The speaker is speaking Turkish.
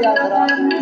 Yavrum.